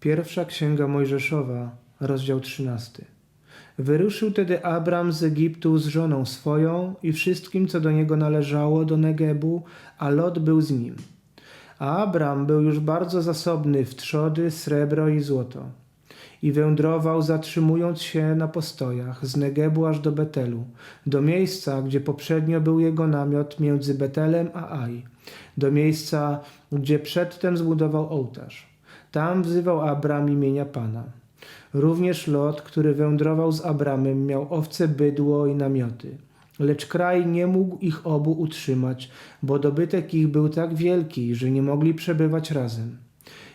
Pierwsza Księga Mojżeszowa, rozdział 13. Wyruszył tedy Abram z Egiptu z żoną swoją i wszystkim, co do niego należało, do Negebu, a Lot był z nim. A Abram był już bardzo zasobny w trzody, srebro i złoto. I wędrował, zatrzymując się na postojach, z Negebu aż do Betelu, do miejsca, gdzie poprzednio był jego namiot między Betelem a Aj, do miejsca, gdzie przedtem zbudował ołtarz. Tam wzywał Abram imienia Pana. Również Lot, który wędrował z Abramem, miał owce, bydło i namioty. Lecz kraj nie mógł ich obu utrzymać, bo dobytek ich był tak wielki, że nie mogli przebywać razem.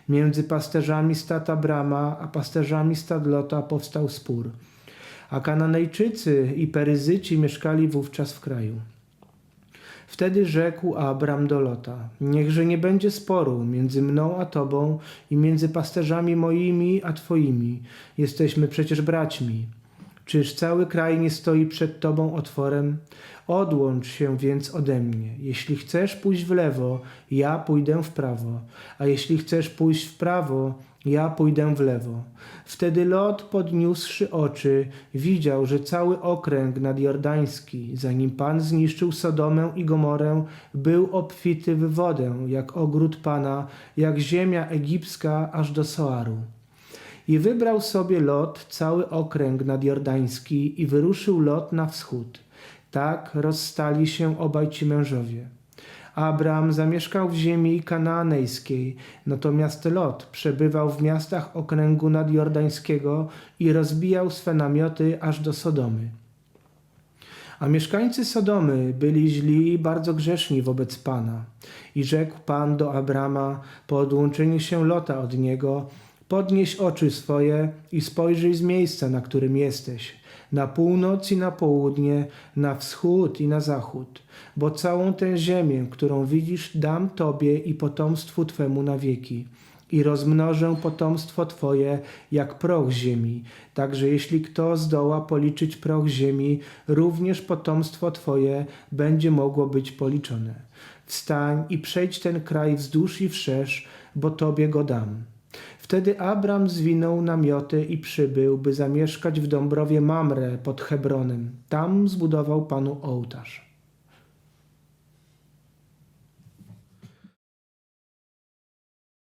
Między pasterzami stad Abrama a pasterzami stad Lota powstał spór. A Kananejczycy i Peryzyci mieszkali wówczas w kraju. Wtedy rzekł Abram do Lota: Niechże nie będzie sporu między mną a tobą i między pasterzami moimi a twoimi. Jesteśmy przecież braćmi. Czyż cały kraj nie stoi przed tobą otworem? Odłącz się więc ode mnie. Jeśli chcesz pójść w lewo, ja pójdę w prawo, a jeśli chcesz pójść w prawo, ja pójdę w lewo. Wtedy Lot, podniósłszy oczy, widział, że cały okręg nadjordański, zanim Pan zniszczył Sodomę i Gomorę, był obfity w wodę, jak ogród Pana, jak ziemia egipska aż do Soaru. I wybrał sobie Lot cały okręg nadjordański i wyruszył Lot na wschód. Tak rozstali się obaj ci mężowie. Abram zamieszkał w ziemi kanaanejskiej, natomiast Lot przebywał w miastach okręgu nadjordańskiego i rozbijał swe namioty aż do Sodomy. A mieszkańcy Sodomy byli źli i bardzo grzeszni wobec Pana. I rzekł Pan do Abrama po odłączeniu się Lota od niego: Podnieś oczy swoje i spojrzyj z miejsca, na którym jesteś, na północ i na południe, na wschód i na zachód, bo całą tę ziemię, którą widzisz, dam Tobie i potomstwu Twemu na wieki. I rozmnożę potomstwo Twoje jak proch ziemi. Także jeśli kto zdoła policzyć proch ziemi, również potomstwo Twoje będzie mogło być policzone. Wstań i przejdź ten kraj wzdłuż i wszerz, bo Tobie go dam. Wtedy Abram zwinął namioty i przybył, by zamieszkać w Dąbrowie Mamre pod Hebronem. Tam zbudował Panu ołtarz.